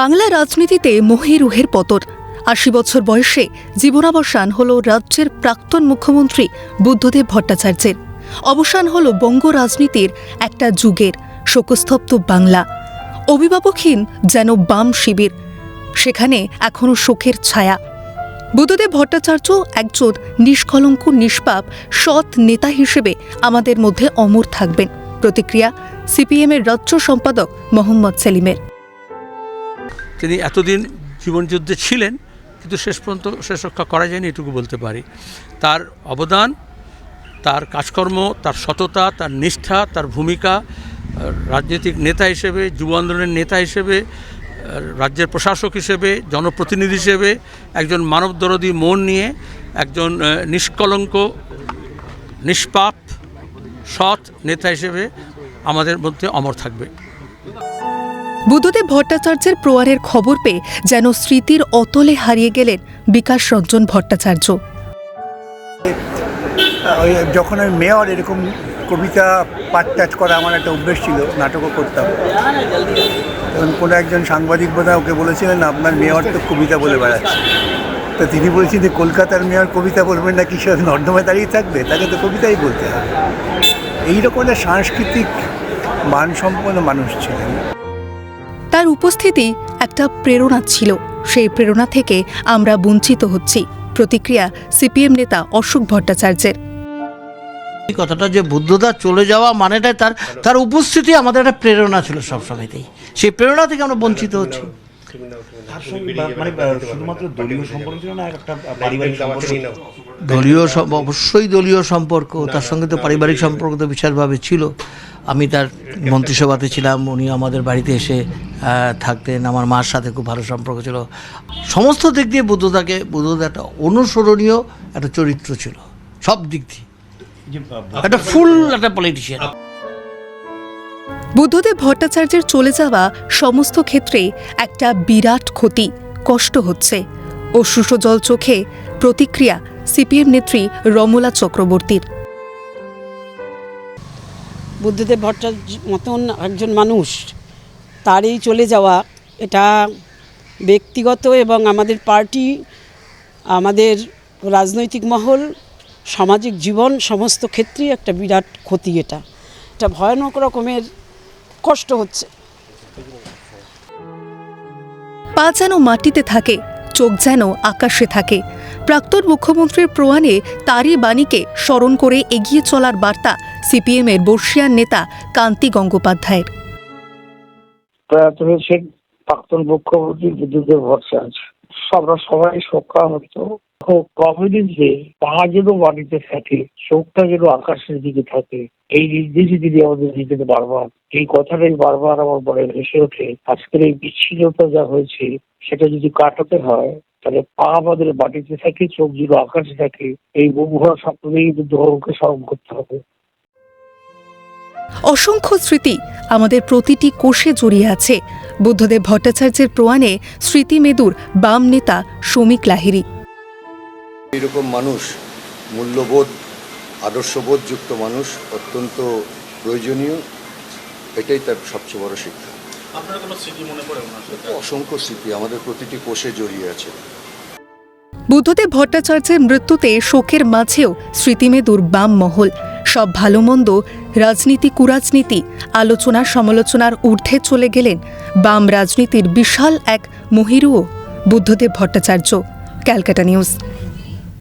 বাংলা রাজনীতিতে মহিরুহের পতন। আশি বছর বয়সে জীবনাবসান হল রাজ্যের প্রাক্তন মুখ্যমন্ত্রী বুদ্ধদেব ভট্টাচার্যের। অবসান হল বঙ্গ রাজনীতির একটা যুগের, শোকস্তব্ধ বাংলা। অভিভাবকহীন যেন বাম শিবির, সেখানে এখনও শোকের ছায়া। বুদ্ধদেব ভট্টাচার্য একজন নিষ্কলঙ্ক, নিষ্পাপ, সৎ নেতা হিসেবে আমাদের মধ্যে অমর থাকবেন। প্রতিক্রিয়া, সিপিএমের রাজ্য সম্পাদক মোহাম্মদ সেলিমের। তিনি এতদিন জীবনযুদ্ধে ছিলেন, কিন্তু শেষ পর্যন্ত শেষ রক্ষা করা যায়নি, এটুকু বলতে পারি। তার অবদান, তার কাজকর্ম, তার সততা, তার নিষ্ঠা, তার ভূমিকা রাজনৈতিক নেতা হিসেবে, যুব আন্দোলনের নেতা হিসেবে রাজ্যের প্রশাসক হিসেবে, জনপ্রতিনিধি হিসেবে, একজন মানবদরদী মন নিয়ে, একজন নিষ্কলঙ্ক, নিষ্পাপ, সৎ নেতা হিসেবে আমাদের মধ্যে অমর থাকবে। বুদ্ধদেব ভট্টাচার্যের প্রয়ারের খবর পেয়ে যেন স্মৃতির অতলে হারিয়ে গেলেন বিকাশ রঞ্জন ভট্টাচার্য। যখন আমি মেয়র এরকম কবিতা পাঠ টাচ করা আমার একটা অভ্যেস ছিল, নাটকও করতাম। তখন কোনো একজন সাংবাদিক বোধহয় ওকে বলেছিলেন, আপনার মেয়র তো কবিতা বলে বেড়াচ্ছে। তো তিনি বলছেন যে, কলকাতার মেয়র কবিতা বলবেন না কিসের নর্দমায় দাঁড়িয়ে থাকবে? তাকে তো কবিতাই বলতে হবে। এইরকম একটা সাংস্কৃতিক মানসম্পন্ন মানুষ ছিলেন। তার উপস্থিতি একটা প্রেরণা ছিল। সেই প্রেরণা থেকে আমরা বঞ্চিত হচ্ছি। প্রতিক্রিয়া সিপিএম নেতা অশোক ভট্টাচার্যের। এই কথাটা যে বুদ্ধদা চলে যাওয়া মানেটাই তার তার উপস্থিতি আমাদের একটা প্রেরণা ছিল সবসময়তেই। সেই প্রেরণা থেকে আমরা বঞ্চিত হচ্ছি। মানে দলীয় সম্পর্ক ছিল না একটা পারিবারিক সম্পর্ক? দলীয় সম- অবশ্যই দলীয় সম্পর্ক তার সঙ্গে তো পারিবারিক সম্পর্ক তো বিশালভাবে ছিল। আমি তার মন্ত্রিসভাতে ছিলাম উনি আমাদের বাড়িতে এসে থাকতেন। আমার মার সাথে খুব ভালো সম্পর্ক ছিল। সমস্ত দিক দিয়ে বুদ্ধদাকে বুদ্ধদা একটা অনুসরণীয় একটা চরিত্র ছিল। সব দিক দিয়ে। একটা ফুল একটা পলিটিশিয়ান বুদ্ধদেব ভট্টাচার্যের চলে যাওয়া সমস্ত ক্ষেত্রে একটা বিরাট ক্ষতি কষ্ট হচ্ছে। ও সুসজল চোখে প্রতিক্রিয়া সিপিএম নেত্রী রমলা চক্রবর্তীর। বুদ্ধদেব ভট্টাচার্য মতন একজন মানুষ তারই চলে যাওয়া, এটা ব্যক্তিগত এবং আমাদের পার্টি, আমাদের রাজনৈতিক মহল, সামাজিক জীবন, সমস্ত ক্ষেত্রেই একটা বিরাট ক্ষতি এটা। এটা ভয়ানক রকমের কষ্ট হচ্ছে। পা যেন মাটিতে থাকে, চোখ যেন আকাশে থাকে। প্রাক্তন মুখ্যমন্ত্রীর প্রয়াণে তারই বাণীকে স্মরণ করে এগিয়ে চলার বার্তা সিপিএমের বর্ষিয়ান নেতা কান্তি গঙ্গোপাধ্যায়ের। প্রয়াত হয়েছেন প্রাক্তন মুখ্যমন্ত্রী বিদ্যুতের ভট্টাচার্য আমরা সবাই শোকাহত। খুব কমিউনিস্টে পা যেন মাটিতে থাকে, চোখটা যেন আকাশের দিকে থাকে, এই নির্দেশই তিনি আমাদের দিতেন বারবার। এই কথাটাই বারবার আমার মনে ভেসে ওঠে। আজকের এই বিচ্ছিন্নতা যা হয়েছে, সেটা যদি কাটাতে হয়, তাহলে পা আমাদের মাটিতে থাকে, চোখ যেন আকাশে থাকে, এই মুখভরা স্বপ্নকেই কিন্তু ধর্মকে স্মরণ করতে হবে। অসংখ্য স্মৃতি আমাদের প্রতিটি কোষে জড়িয়ে আছে। বুদ্ধদেব ভট্টাচার্যের প্রয়াণে স্মৃতি মেদুর বাম নেতা শ্রমিক লাহিড়ী। এরকম মানুষ মূল্যবোধ আদর্শবোধযুক্ত মানুষ অত্যন্ত প্রয়োজনীয়। এটাই তার সবচেয়ে বড় শিক্ষা। মনে অসংখ্য স্মৃতি আমাদের প্রতিটি কোষে জড়িয়ে আছে। বুদ্ধদেব ভট্টাচার্যের মৃত্যুতে শোকের মাঝেও স্মৃতিমেদুর বাম মহল। সব ভালো মন্দ রাজনীতি কুরাজনীতি আলোচনা সমালোচনার ঊর্ধ্বে চলে গেলেন বাম রাজনীতির বিশাল এক মহিরুও বুদ্ধদেব ভট্টাচার্য, ক্যালকাটা নিউজ।